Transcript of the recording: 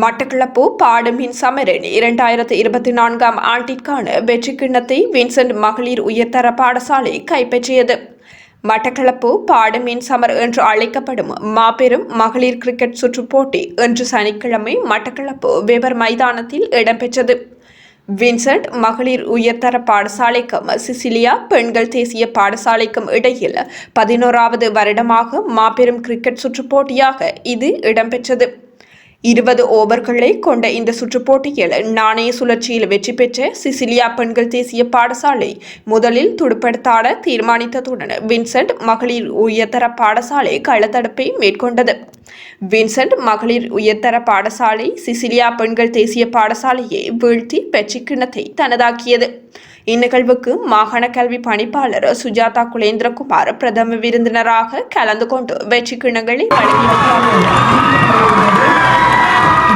மட்டக்களப்பு பாடமின் சமரன் இரண்டாயிரத்து இருபத்தி நான்காம் ஆண்டிற்கான வெற்றி கிண்ணத்தை வின்சென்ட் மகளிர் உயர்தர பாடசாலை கைப்பற்றியது. மட்டக்களப்பு பாடுமின் சமர் என்று அழைக்கப்படும் மாபெரும் மகளிர் கிரிக்கெட் சுற்றுப் போட்டி இன்று சனிக்கிழமை மட்டக்களப்பு வெபர் மைதானத்தில் இடம்பெற்றது. வின்சென்ட் மகளிர் உயர்தர பாடசாலைக்கும் சிசிலியா பெண்கள் தேசிய பாடசாலைக்கும் இடையில் பதினோராவது வருடமாக மாபெரும் கிரிக்கெட் சுற்றுப் போட்டியாக இது இடம்பெற்றது. இருபது ஓவர்களை கொண்ட இந்த சுற்றுப் போட்டியில் நாணய சுழற்சியில் வெற்றி பெற்ற சிசிலியா பெண்கள் தேசிய பாடசாலை முதலில் துடுப்படுத்தாட தீர்மானித்ததுடன் வின்சென்ட் மகளிர் உயர்தர பாடசாலை களத்தடுப்பை மேற்கொண்டது. வின்சென்ட் மகளிர் உயர்தர பாடசாலை சிசிலியா பெண்கள் தேசிய பாடசாலையை வீழ்த்தி வெற்றி கிண்ணத்தை தனதாக்கியது. இந்நிகழ்வுக்கு மாகாண கல்வி பணிப்பாளர் சுஜாதா குலேந்திரகுமார் பிரதம விருந்தினராக கலந்து கொண்டு வெற்றி கிண்ணங்களை வழங்கி வைத்தார்